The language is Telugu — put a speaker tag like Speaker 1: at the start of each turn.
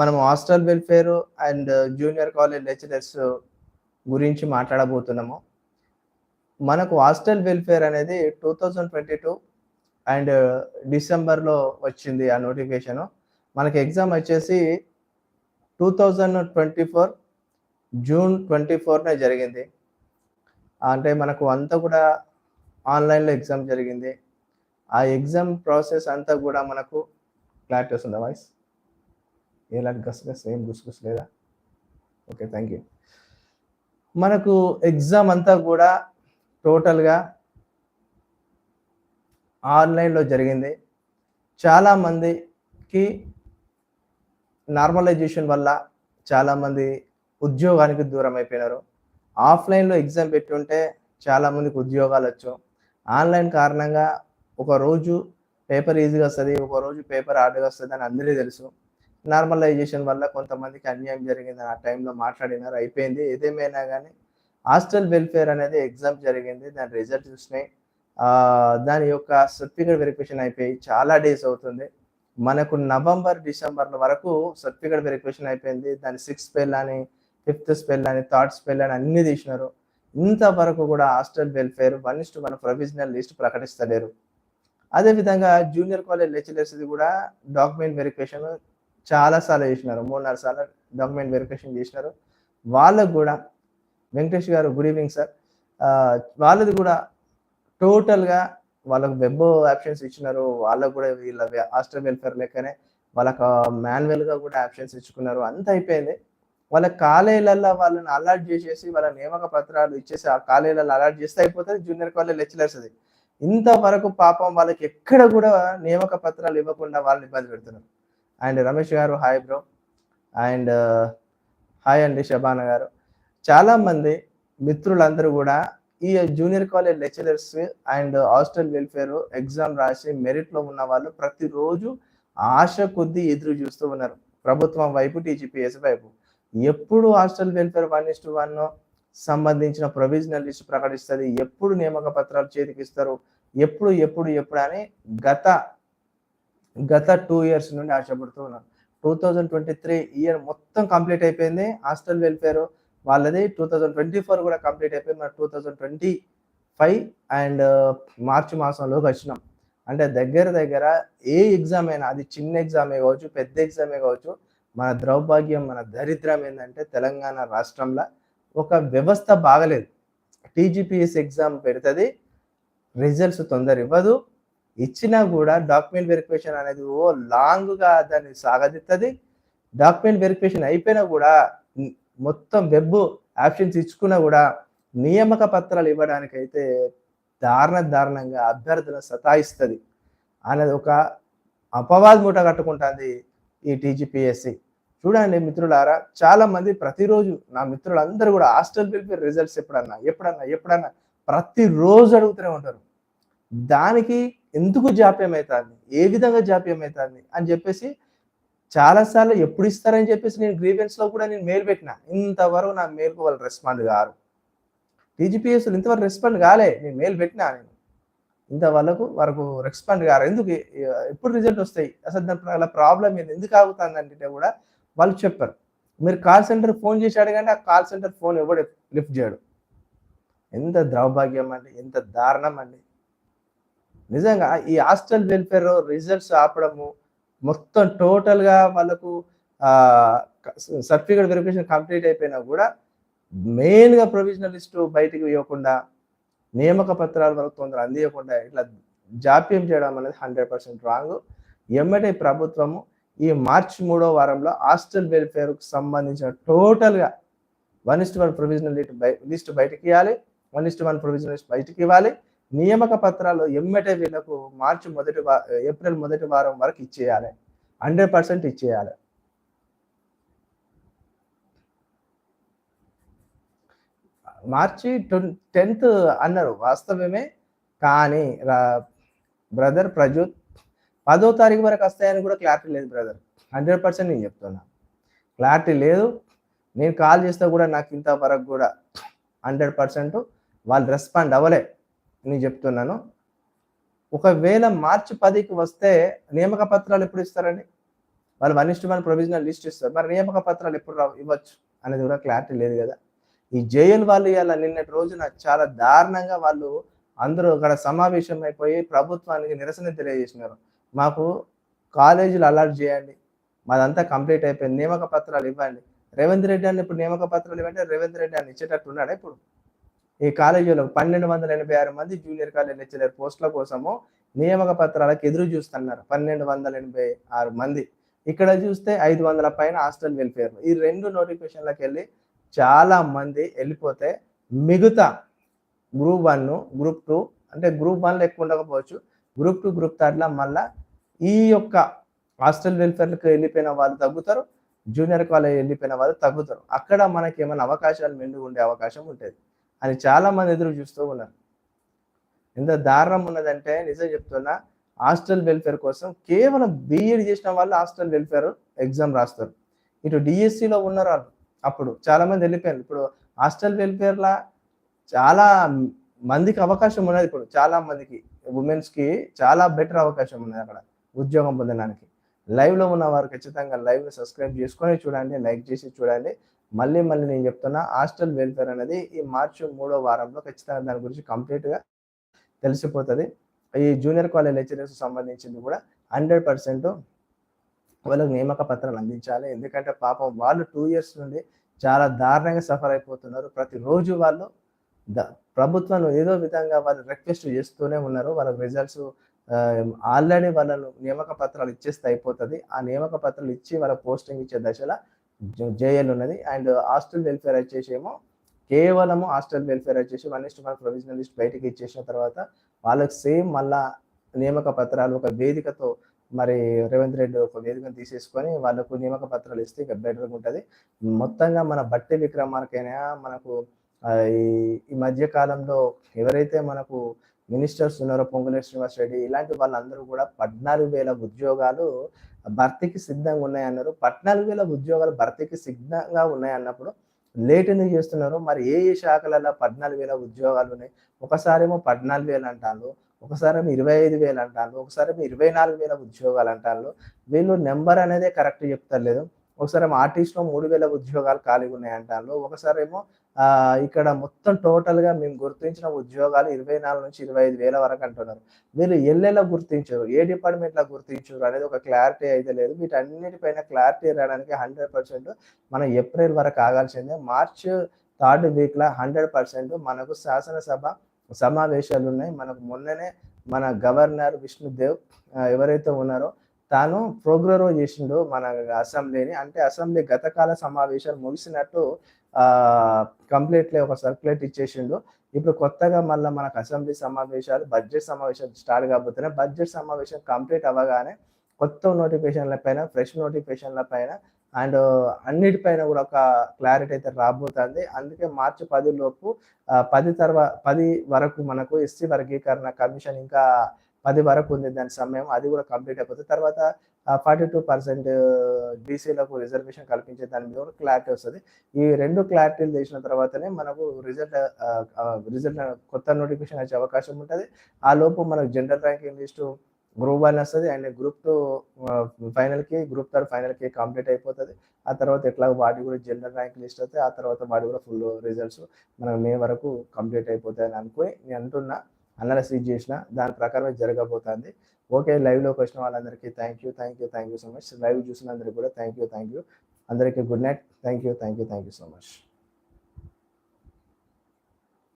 Speaker 1: మనం hostel welfare and junior college lecturers గురించి మాట్లాడబోతున్నాము. మనకు హాస్టల్ వెల్ఫేర్ అనేది two thousand twenty two and డిసెంబర్లో వచ్చింది ఆ నోటిఫికేషన్. మనకి ఎగ్జామ్ వచ్చేసి two thousand twenty four June twenty ఫోర్నే జరిగింది. అంటే మనకు అంతా కూడా ఆన్లైన్లో ఎగ్జామ్ జరిగింది. ఆ ఎగ్జామ్ ప్రాసెస్ అంతా కూడా మనకు క్లారిటీ వస్తుందా వాయిస్? ఎలాంటి గసగస ఏం గుసగుస లేదా? Okay thank you. మనకు ఎగ్జామ్ అంతా కూడా టోటల్గా ఆన్లైన్లో జరిగింది. చాలామందికి నార్మలైజేషన్ వల్ల చాలామంది ఉద్యోగానికి దూరం అయిపోయినారు. ఆఫ్లైన్లో ఎగ్జామ్ పెట్టుంటే చాలామందికి ఉద్యోగాలు వచ్చు. ఆన్లైన్ కారణంగా ఒక రోజు పేపర్ ఈజీగా వస్తుంది ఒక రోజు పేపర్ హార్డ్గా వస్తుంది అని అందరికీ తెలుసు. నార్మలైజేషన్ వల్ల కొంతమందికి అన్యాయం జరిగింది ఆ టైంలో మాట్లాడినారు అయిపోయింది. ఏదేమైనా కానీ హాస్టల్ వెల్ఫేర్ అనేది ఎగ్జామ్ జరిగింది దాని రిజల్ట్ చూసినాయి. దాని యొక్క సర్టిఫికేట్ వెరిఫికేషన్ అయిపోయి చాలా డేస్ అవుతుంది. మనకు నవంబర్ డిసెంబర్ వరకు సర్టిఫికేట్ వెరిఫికేషన్ అయిపోయింది. దాని సిక్స్త్ స్పెల్ అని ఫిఫ్త్ స్పెల్ అని థర్డ్ స్పెల్ అని అన్ని తీసినారు. ఇంతవరకు కూడా హాస్టల్ వెల్ఫేర్ వన్ ఇస్ట్ మన ప్రొవిజనల్ లిస్ట్ ప్రకటిస్తలేరు. అదేవిధంగా జూనియర్ కాలేజ్ లెక్చరర్స్ కూడా డాక్యుమెంట్ వెరిఫికేషన్ చాలా సార్లు చేసినారు. మూడు నాలుగు సార్లు డాక్యుమెంట్ వెరిఫికేషన్ చేసినారు. వాళ్ళకు కూడా వెంకటేష్ గారు గుడ్ ఈవినింగ్ సార్ వాళ్ళది కూడా టోటల్గా వాళ్ళకు వెబ్ ఆప్షన్స్ ఇచ్చినారు. వాళ్ళకు కూడా వీళ్ళ హాస్టల్ వెల్ఫేర్ లెక్కనే వాళ్ళకు మాన్యువల్గా కూడా ఆప్షన్స్ ఇచ్చుకున్నారు. అంత అయిపోయింది. వాళ్ళ కాలేజీలలో వాళ్ళని అలర్ట్ చేసేసి వాళ్ళ నియామక పత్రాలు ఇచ్చేసి ఆ కాలేజీలలో అలర్ట్ చేస్తే అయిపోతుంది. జూనియర్ కాలేజ్ లెక్చరర్స్ అది. ఇంతవరకు పాపం వాళ్ళకి ఎక్కడ కూడా నియామక పత్రాలు ఇవ్వకుండా వాళ్ళని ఇబ్బంది పెడుతున్నారు. అండ్ రమేష్ గారు హాయ్ బ్రో. అండ్ హాయ్ అండి శబాన గారు. చాలామంది మిత్రులందరూ కూడా ఈ junior college lecturers and hostel welfare exam రాసి మెరిట్లో ఉన్న వాళ్ళు ప్రతిరోజు ఆశ కొద్దీ ఎదురు చూస్తూ ఉన్నారు. ప్రభుత్వం వైపు టీజీపీఎస్ వైపు. ఎప్పుడు hostel welfare one is one సంబంధించిన ప్రొవిజనల్ లిస్ట్ ప్రకటిస్తుంది? ఎప్పుడు నియామక పత్రాలు చేతికిస్తారు? ఎప్పుడు ఎప్పుడు ఎప్పుడు అని గత గత టూ ఇయర్స్ నుండి ఆశపడుతూ ఉన్నాను. Two thousand twenty three year మొత్తం కంప్లీట్ అయిపోయింది. హాస్టల్ వెల్ఫేర్ వాళ్ళది. టూ థౌజండ్ ట్వంటీ ఫోర్ కూడా కంప్లీట్ అయిపోయింది. మన two thousand twenty five and March మాసంలోకి వచ్చినాం. అంటే దగ్గర దగ్గర ఏ ఎగ్జామ్ అయినా అది చిన్న ఎగ్జామే కావచ్చు పెద్ద ఎగ్జామే కావచ్చు మన దౌర్భాగ్యం మన దరిద్రం ఏంటంటే తెలంగాణ రాష్ట్రంలో ఒక వ్యవస్థ బాగలేదు. టీజీపీఎస్ ఎగ్జామ్ పెడుతుంది. రిజల్ట్స్ తొందర ఇవ్వదు. ఇచ్చినా కూడా డాక్యుమెంట్ వెరిఫికేషన్ అనేది ఓ లాంగ్గా దాన్ని సాగదిస్తుంది డాక్యుమెంట్ వెరిఫికేషన్ అయిపోయినా కూడా మొత్తం వెబ్ ఆప్షన్స్ ఇచ్చుకున్నా కూడా నియామక పత్రాలు ఇవ్వడానికి అయితే దారుణ దారుణంగా అభ్యర్థులను సతాయిస్తుంది. అనేది ఒక అపవాద్ మూట కట్టుకుంటుంది ఈ టీజీపీఎస్సి చూడండి మిత్రులారా చాలా మంది ప్రతిరోజు నా మిత్రులందరూ కూడా హాస్టల్ వెల్ఫేర్ రిజల్ట్స్ ఎప్పుడన్నా ఎప్పుడన్నా ఎప్పుడన్నా ప్రతిరోజు అడుగుతూనే ఉంటారు. దానికి ఎందుకు జాప్యం అవుతుంది ఏ విధంగా జాప్యం అవుతుంది అని చెప్పేసి చాలాసార్లు ఎప్పుడు ఇస్తారని చెప్పేసి నేను గ్రీవెన్స్లో కూడా నేను మెయిల్ పెట్టిన. ఇంతవరకు నా మెయిల్కు వాళ్ళు రెస్పాండ్ కారు. టీజీపీఎస్ ఇంతవరకు రెస్పాండ్ కాలే. నేను మెయిల్ పెట్టినా నేను. ఇంతవరకు వరకు రెస్పాండ్ కారు. ఎందుకు? ఎప్పుడు రిజల్ట్ వస్తాయి? అసలు దాని అలా ప్రాబ్లం ఏంది? ఎందుకు ఆగుతుంది అంటే కూడా వాళ్ళు చెప్పారు. మీరు కాల్ సెంటర్ ఫోన్ చేసి అడగండి ఆ కాల్ సెంటర్ ఫోన్ ఎవడు లిఫ్ట్ చేయడు? ఎంత దౌర్భాగ్యం అండి ఎంత దారుణం అండి. నిజంగా ఈ హాస్టల్ వెల్ఫేర్ రిజల్ట్స్ ఆపడము మొత్తం టోటల్గా వాళ్ళకు సర్టిఫికేట్ వెరిఫికేషన్ కంప్లీట్ అయిపోయినా కూడా మెయిన్గా ప్రొవిజనల్ లిస్టు బయటికి ఇవ్వకుండా నియామక పత్రాలు వరకు తొందర అందియకుండా ఇట్లా జాప్యం చేయడం అనేది హండ్రెడ్ పర్సెంట్ రాంగ్ ఎమ్మటే ప్రభుత్వము ఈ మార్చి మూడో వారంలో హాస్టల్ వెల్ఫేర్కు సంబంధించిన టోటల్గా one is to one provisional list బయటకి ఇవ్వాలి one is to one provisional list బయటకి ఇవ్వాలి. నియామక పత్రాలు ఎమ్మటే వీళ్ళకు మార్చి మొదటి ఏప్రిల్ మొదటి వారం వరకు ఇచ్చేయాలి. హండ్రెడ్ పర్సెంట్ ఇచ్చేయాలి. మార్చి టెన్త్ అన్నారు వాస్తవమే కానీ బ్రదర్ ప్రజ్యోత్ పదో తారీఖు వరకు వస్తాయని కూడా క్లారిటీ లేదు బ్రదర్. హండ్రెడ్ పర్సెంట్ నేను చెప్తున్నా. క్లారిటీ లేదు. నేను కాల్ చేస్తే కూడా నాకు ఇంతవరకు కూడా హండ్రెడ్ పర్సెంట్ వాళ్ళు రెస్పాండ్ అవ్వలే. నేను చెప్తున్నాను. ఒకవేళ మార్చి పదికి వస్తే నియామక పత్రాలు ఎప్పుడు ఇస్తారండి? వాళ్ళు వన్ ప్రొవిజనల్ లిస్ట్ ఇస్తారు. మరి నియామక పత్రాలు ఎప్పుడు రావు? ఇవ్వచ్చు. అనేది కూడా క్లారిటీ లేదు కదా. ఈ జేఎల్ వాళ్ళు ఇలా నిన్నటి రోజున చాలా దారుణంగా వాళ్ళు అందరూ అక్కడ సమావేశం అయిపోయి ప్రభుత్వానికి నిరసన తెలియజేసినారు. మాకు కాలేజీలు అలర్ట్ చేయండి. మాదంతా కంప్లీట్ అయిపోయింది. నియామక పత్రాలు ఇవ్వండి. రేవంత్ రెడ్డి అని ఇప్పుడు నియామక పత్రాలు ఇవ్వండి రేవంత్ రెడ్డి అని ఇచ్చేటట్టు ఉన్నాడు ఇప్పుడు? ఈ కాలేజీలో పన్నెండు వందల ఎనభై ఆరు మంది జూనియర్ కాలేజ్ లెక్చరర్ పోస్టుల కోసము నియామక పత్రాలకు ఎదురు చూస్తున్నారు. పన్నెండు వందల ఎనభై ఆరు మంది. ఇక్కడ చూస్తే ఐదు వందల పైన హాస్టల్ వెల్ఫేర్. ఈ రెండు నోటిఫికేషన్లకు వెళ్ళి చాలా మంది వెళ్ళిపోతే మిగతా గ్రూప్ వన్ గ్రూప్ టూ అంటే గ్రూప్ వన్లో ఎక్కువ ఉండకపోవచ్చు. గ్రూప్ టూ గ్రూప్ థర్డ్లో మళ్ళా ఈ యొక్క హాస్టల్ వెల్ఫేర్లకు వెళ్ళిపోయిన వాళ్ళు తగ్గుతారు. జూనియర్ కాలేజ్ వెళ్ళిపోయిన వాళ్ళు తగ్గుతారు. అక్కడ మనకి ఏమైనా అవకాశాలు మెండుగా ఉండే అవకాశం ఉంటుంది. అని చాలా మంది ఎదురు చూస్తూ ఉన్నారు. ఎంత దారుణం ఉన్నదంటే నిజం చెప్తున్నా హాస్టల్ వెల్ఫేర్ కోసం కేవలం బీఎడ్ చేసిన వాళ్ళు హాస్టల్ వెల్ఫేర్ ఎగ్జామ్ రాస్తారు. ఇటు డిఎస్సిలో ఉన్నారు వాళ్ళు. అప్పుడు చాలా మంది వెళ్ళిపోయారు. ఇప్పుడు హాస్టల్ వెల్ఫేర్లా చాలా మందికి అవకాశం ఉన్నది ఇప్పుడు. చాలా మందికి ఉమెన్స్కి చాలా బెటర్ అవకాశం ఉన్నది అక్కడ ఉద్యోగం పొందడానికి. లైవ్లో ఉన్న వారు ఖచ్చితంగా లైవ్లో సబ్స్క్రైబ్ చేసుకొని చూడండి లైక్ చేసి చూడండి. మళ్ళీ మళ్ళీ నేను చెప్తున్నా హాస్టల్ వెల్ఫేర్ అనేది ఈ మార్చి మూడో వారంలో ఖచ్చితంగా దాని గురించి కంప్లీట్గా తెలిసిపోతుంది. ఈ జూనియర్ కాలేజ్ లెక్చరర్స్ సంబంధించింది కూడా హండ్రెడ్ పర్సెంట్ వాళ్ళకి నియామక పత్రాలు అందించాలి. ఎందుకంటే పాపం వాళ్ళు టూ ఇయర్స్ నుండి చాలా దారుణంగా సఫర్ అయిపోతున్నారు. ప్రతిరోజు వాళ్ళు ప్రభుత్వం ఏదో విధంగా వాళ్ళు రిక్వెస్ట్ చేస్తూనే ఉన్నారు. వాళ్ళ రిజల్ట్స్ ఆల్రెడీ వాళ్ళను నియామక పత్రాలు ఇచ్చేస్తే అయిపోతుంది. ఆ నియామక పత్రాలు ఇచ్చి వాళ్ళ పోస్టింగ్ ఇచ్చే దశలో జేఎల్ ఉన్నది. అండ్ హాస్టల్ వెల్ఫేర్ వచ్చేసేమో కేవలము హాస్టల్ వెల్ఫేర్ వచ్చేసి one is one provisional list బయటకి ఇచ్చేసిన తర్వాత వాళ్ళకి సేమ్ మళ్ళా నియామక పత్రాలు ఒక వేదికతో మరి రేవంత్ రెడ్డి ఒక వేదికను తీసేసుకొని వాళ్ళకు నియామక పత్రాలు ఇస్తే ఇక బెటర్గా ఉంటుంది. మొత్తంగా మన బట్టి విక్రమార్కైనా మనకు ఈ ఈ మధ్య కాలంలో ఎవరైతే మనకు మినిస్టర్స్ ఉన్నారు పొంగులే శ్రీనివాస్ రెడ్డి. ఇలాంటి వాళ్ళందరూ కూడా పద్నాలుగు వేల ఉద్యోగాలు భర్తీకి సిద్ధంగా ఉన్నాయన్నారు పద్నాలుగు వేల ఉద్యోగాలు భర్తీకి సిద్ధంగా ఉన్నాయన్నప్పుడు లేట్ ఎందుకు చేస్తున్నారు? మరి ఏ ఏ శాఖలలో పద్నాలుగు వేల ఉద్యోగాలు ఉన్నాయి? ఒకసారేమో పద్నాలుగు వేలు అంటారు ఒకసారి ఇరవై ఐదు వేలు అంటారు ఒకసారి ఇరవై నాలుగు వేల ఉద్యోగాలు అంటాను వీళ్ళు నెంబర్ అనేది కరెక్ట్ చెప్తలేదు. ఒకసారి ఏమో ఆర్టిస్ట్లో మూడు వేల ఉద్యోగాలు ఖాళీగా ఉన్నాయి అంటారు ఒకసారి ఏమో ఇక్కడ మొత్తం టోటల్గా మేము గుర్తించిన ఉద్యోగాలు ఇరవై నాలుగు నుంచి ఇరవై ఐదు వేల వరకు అంటున్నారు. మీరు ఎల్లెలా గుర్తించారు? ఏ డిపార్ట్మెంట్లో గుర్తించరు అనేది ఒక క్లారిటీ అయితే లేదు. వీటన్నిటిపైన క్లారిటీ రావడానికి హండ్రెడ్ పర్సెంట్ మనం ఏప్రిల్ వరకు ఆగాల్సిందే. మార్చ్ థర్డ్ వీక్లో హండ్రెడ్ పర్సెంట్ మనకు శాసనసభ సమావేశాలు ఉన్నాయి. మనకు మొన్ననే మన గవర్నర్ విష్ణుదేవ్ ఎవరైతే ఉన్నారో తాను ప్రోగ్రో చేసిండు మన అసెంబ్లీని. అంటే అసెంబ్లీ గతకాల సమావేశాలు ముగిసినట్టు కంప్లీట్లీ ఒక సర్క్యులేట్ ఇచ్చేసిండు. ఇప్పుడు కొత్తగా మళ్ళీ మనకు అసెంబ్లీ సమావేశాలు బడ్జెట్ సమావేశాలు స్టార్ట్ కాబోతున్నాయి. బడ్జెట్ సమావేశం కంప్లీట్ అవ్వగానే కొత్త నోటిఫికేషన్ల పైన ఫ్రెష్ నోటిఫికేషన్ల పైన అండ్ అన్నిటిపైన కూడా ఒక క్లారిటీ అయితే రాబోతుంది. అందుకే మార్చి పది లోపు పది తర్వాత పది వరకు మనకు ఎస్సీ వర్గీకరణ కమిషన్ ఇంకా పది వరకు ఉంది దాని సమయం అది కూడా కంప్లీట్ అయిపోతుంది తర్వాత ఫార్టీ టూ పర్సెంట్ బీసీలకు రిజర్వేషన్ కల్పించే దాని మీద కూడా క్లారిటీ వస్తుంది. ఈ రెండు క్లారిటీలు చేసిన తర్వాతనే మనకు రిజల్ట్ రిజల్ట్ కొత్త నోటిఫికేషన్ వచ్చే అవకాశం ఉంటుంది. ఆ లోపు మనకు general ranking list group one వస్తుంది. అండ్ గ్రూప్ టూ ఫైనల్కి గ్రూప్ థర్డ్ ఫైనల్కి కంప్లీట్ అయిపోతుంది. ఆ తర్వాత ఎట్లా వాటి కూడా జనరల్ ర్యాంక్ లిస్ట్ అవుతాయి ఆ తర్వాత వాటి కూడా ఫుల్ రిజల్ట్స్ మనం మే వరకు కంప్లీట్ అయిపోతాయి అని అనుకుని నేను అంటున్నా. అనాలసిస్ చేసిన దాని ప్రకారమే జరగబోతుంది. ఓకే లైవ్లోకి వచ్చిన వాళ్ళందరికీ thank you thank you thank you so much live చూసినందరికీ కూడా థ్యాంక్ యూ థ్యాంక్ యూ అందరికీ good night thank you thank you thank you so much